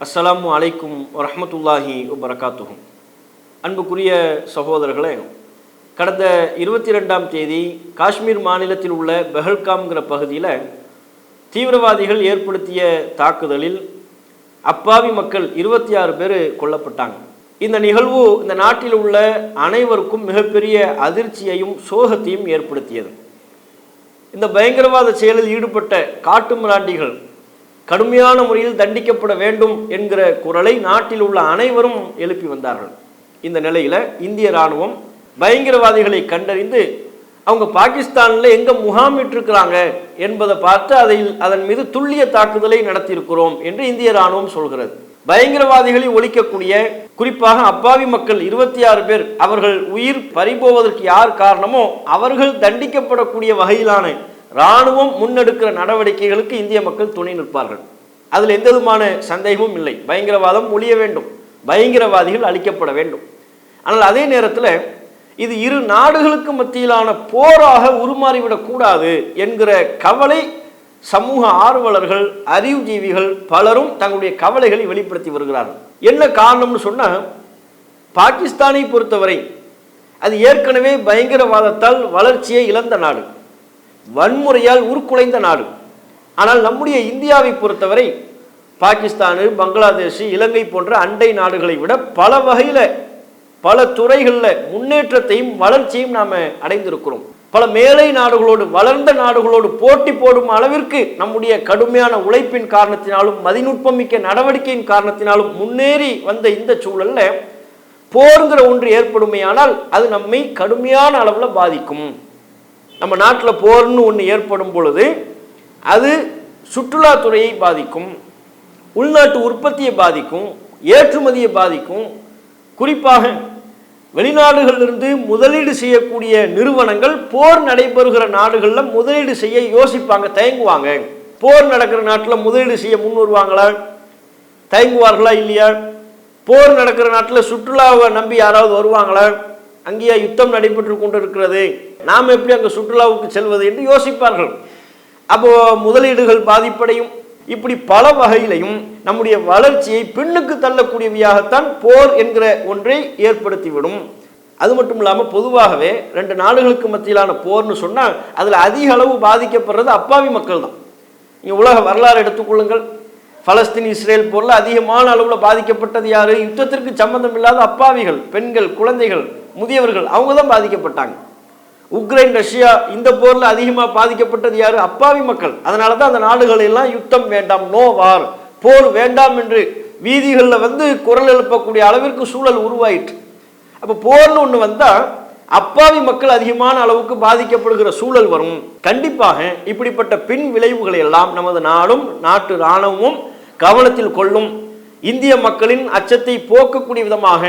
அஸ்ஸலாமு அலைக்கும் வரமத்துல்லாஹி வபரகாத்துஹும் அன்புக்குரிய சகோதரர்களே கடந்த இருபத்தி ரெண்டாம் தேதி காஷ்மீர் மாநிலத்தில் உள்ள பெஹல்காம்ங்கிற பகுதியில் தீவிரவாதிகள் ஏற்படுத்திய தாக்குதலில் அப்பாவி மக்கள் இருபத்தி ஆறு பேர் கொல்லப்பட்டாங்க. இந்த நிகழ்வு இந்த நாட்டில் உள்ள அனைவருக்கும் மிகப்பெரிய அதிர்ச்சியையும் சோகத்தையும் ஏற்படுத்தியது. இந்த பயங்கரவாத செயலில் ஈடுபட்ட காட்டு மிராண்டிகள் கடுமையான முறையில் தண்டிக்கப்பட வேண்டும் என்கிற குரலை நாட்டில் உள்ள அனைவரும் எழுப்பி வந்தார்கள். இந்த நிலையில் இந்திய ராணுவம் பயங்கரவாதிகளை கண்டறிந்து அவங்க பாகிஸ்தானில் எங்கே முகாமிட்டிருக்கிறாங்க என்பதை பார்த்து அதில் அதன் மீது துல்லிய தாக்குதலை நடத்தியிருக்கிறோம் என்று இந்திய ராணுவம் சொல்கிறது. பயங்கரவாதிகளை ஒழிக்கக்கூடிய குறிப்பாக அப்பாவி மக்கள் இருபத்தி ஆறு பேர் அவர்கள் உயிர் பறிபோவதற்கு யார் காரணமோ அவர்கள் தண்டிக்கப்படக்கூடிய வகையிலான ராணுவம் முன்னெடுக்கிற நடவடிக்கைகளுக்கு இந்திய மக்கள் துணை நிற்பார்கள். அதில் எந்த விதமான சந்தேகமும் இல்லை. பயங்கரவாதம் ஒழிய வேண்டும். பயங்கரவாதிகள் அழிக்கப்பட வேண்டும். ஆனால் அதே நேரத்தில் இது இரு நாடுகளுக்கு மத்தியிலான போராக உருமாறிவிடக்கூடாது என்கிற கவலை சமூக ஆர்வலர்கள் அறிவுஜீவிகள் பலரும் தங்களுடைய கவலைகளை வெளிப்படுத்தி வருகிறார்கள். என்ன காரணம்னு சொன்னால் பாகிஸ்தானை பொறுத்தவரை அது ஏற்கனவே பயங்கரவாதத்தால் வளர்ச்சியை இழந்த நாடு. வன்முறையால் உருக்குலைந்த நாடு. ஆனால் நம்முடைய இந்தியாவை பொறுத்தவரை பாகிஸ்தானு பங்களாதேஷ் இலங்கை போன்ற அண்டை நாடுகளை விட பல வகையில் பல துறைகளில் முன்னேற்றத்தையும் வளர்ச்சியும் நாம் அடைந்திருக்கிறோம். பல மேலை நாடுகளோடு வளர்ந்த நாடுகளோடு போட்டி போடும் அளவிற்கு நம்முடைய கடுமையான உழைப்பின் காரணத்தினாலும் மதிநுட்பமிக்க நடவடிக்கையின் காரணத்தினாலும் முன்னேறி வந்த இந்த சூழலில் போருங்கிற ஒன்று ஏற்படுமையானால் அது நம்மை கடுமையான அளவில் பாதிக்கும். நம்ம நாட்டில் போர்னு ஒன்று ஏற்படும் பொழுது அது சுற்றுலாத்துறையை பாதிக்கும் உள்நாட்டு உற்பத்தியை பாதிக்கும் ஏற்றுமதியை பாதிக்கும். குறிப்பாக வெளிநாடுகளிலிருந்து முதலீடு செய்யக்கூடிய நிறுவனங்கள் போர் நடைபெறுகிற நாடுகளில் முதலீடு செய்ய யோசிப்பாங்க தயங்குவாங்க. போர் நடக்கிற நாட்டில் முதலீடு செய்ய முன் வருவாங்களா தயங்குவார்களா இல்லையா? போர் நடக்கிற நாட்டில் சுற்றுலாவை நம்பி யாராவது வருவாங்களா? அங்கேயே யுத்தம் நடைபெற்று கொண்டிருக்கிறது. நாம் எப்படி அங்கே சுற்றுலாவுக்கு செல்வது என்று யோசிப்பார்கள். அப்போ முதலீடுகள் பாதிப்படையும். இப்படி பல வகையிலையும் நம்முடைய வளர்ச்சியை பின்னுக்கு தள்ளக்கூடியவையாகத்தான் போர் என்கிற ஒன்றை ஏற்படுத்திவிடும். அது மட்டும் இல்லாமல் பொதுவாகவே ரெண்டு நாடுகளுக்கு மத்தியிலான போர்னு சொன்னால் அதில் அதிக அளவு பாதிக்கப்படுறது அப்பாவி மக்கள் தான் இங்கே உலக வரலாறு எடுத்துக்கொள்ளுங்கள் பலஸ்தீன் இஸ்ரேல் போரில் அதிகமான அளவில் பாதிக்கப்பட்டது யார்? யுத்தத்திற்கு சம்பந்தம் இல்லாத அப்பாவிகள் பெண்கள் குழந்தைகள் முதியவர்கள் அவங்க தான் பாதிக்கப்பட்டாங்க. உக்ரைன் ரஷ்யா இந்த போரில் அதிகமாக பாதிக்கப்பட்டது யார்? அப்பாவி மக்கள். அதனால தான் அந்த நாடுகள் எல்லாம் யுத்தம் வேண்டாம் நோ வார் போர் வேண்டாம் என்று வீதிகளில் வந்து குரல் எழுப்பக்கூடிய அளவிற்கு சூழல் உருவாயிற்று. அப்போ போர்னு ஒன்று வந்தால் அப்பாவி மக்கள் அதிகமான அளவுக்கு பாதிக்கப்படுகிற சூழல் வரும். கண்டிப்பாக இப்படிப்பட்ட பின் விளைவுகளை எல்லாம் நமது நாடும் நாட்டு இராணுவமும் கவனத்தில் கொள்ளும் இந்திய மக்களின் அச்சத்தை போக்கக்கூடிய விதமாக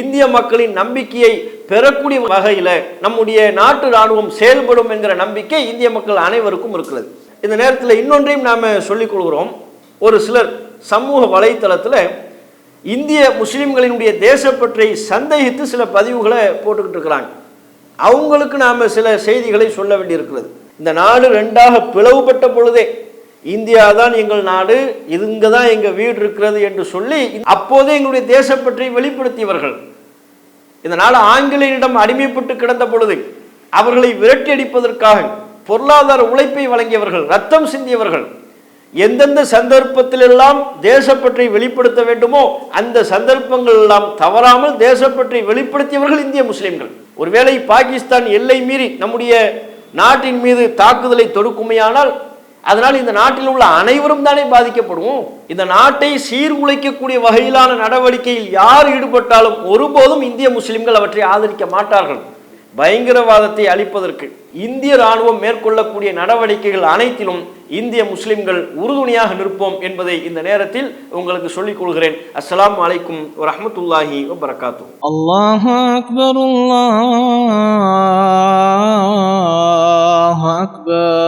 இந்திய மக்களின் நம்பிக்கையை பெறக்கூடிய வகையில் நம்முடைய நாட்டு இராணுவம் செயல்படும் என்கிற நம்பிக்கை இந்திய மக்கள் அனைவருக்கும் இருக்கிறது. இந்த நேரத்தில் இன்னொன்றையும் நாம் சொல்லிக்கொள்கிறோம் ஒரு சிலர் சமூக வலைத்தளத்தில் இந்திய முஸ்லீம்களினுடைய தேசப்பற்றை சந்தேகித்து சில பதிவுகளை போட்டுக்கிட்டு இருக்கிறாங்க. அவங்களுக்கு நாம் சில செய்திகளை சொல்ல வேண்டியிருக்கிறது. இந்த நாடு ரெண்டாக பிளவுபட்ட பொழுதே இந்தியா தான் எங்கள் நாடு இதுங்க தான் எங்கள் வீடு இருக்கிறது என்று சொல்லி அப்போதே எங்களுடைய தேசம் பற்றி வெளிப்படுத்தியவர்கள். இந்த நாடு ஆங்கிலேயரிடம் அடிமைப்பட்டு கிடந்த பொழுது அவர்களை விரட்டி அடிப்பதற்காக பொருளாதார உழைப்பை வழங்கியவர்கள் ரத்தம் சிந்தியவர்கள் எந்தெந்த சந்தர்ப்பத்திலெல்லாம் தேசப்பற்றை வெளிப்படுத்த வேண்டுமோ அந்த சந்தர்ப்பங்கள் எல்லாம் தவறாமல் தேசப்பற்றை வெளிப்படுத்தியவர்கள் இந்திய முஸ்லிம்கள். ஒருவேளை பாகிஸ்தான் எல்லை மீறி நம்முடைய நாட்டின் மீது தாக்குதலை தொடுக்குமையானால் அதனால் இந்த நாட்டில் உள்ள அனைவரும் தானே பாதிக்கப்படுவோம். இந்த நாட்டை சீர்குலைக்கக்கூடிய வகையிலான நடவடிக்கையில் யார் ஈடுபட்டாலும் ஒருபோதும் இந்திய முஸ்லிம்கள் அவற்றை ஆதரிக்க மாட்டார்கள். பயங்கரவாதத்தை அழிப்பதற்கு இந்திய ராணுவம் மேற்கொள்ளக்கூடிய நடவடிக்கைகள் அனைத்திலும் இந்திய முஸ்லிம்கள் உறுதுணையாக நிற்போம் என்பதை இந்த நேரத்தில் உங்களுக்கு சொல்லிக் கொள்கிறேன். அஸ்லாம் வலைக்கும் ரஹமத்துல்லாஹி வபரகாத்து. அல்லாஹ் அக்பர் அக்பர்.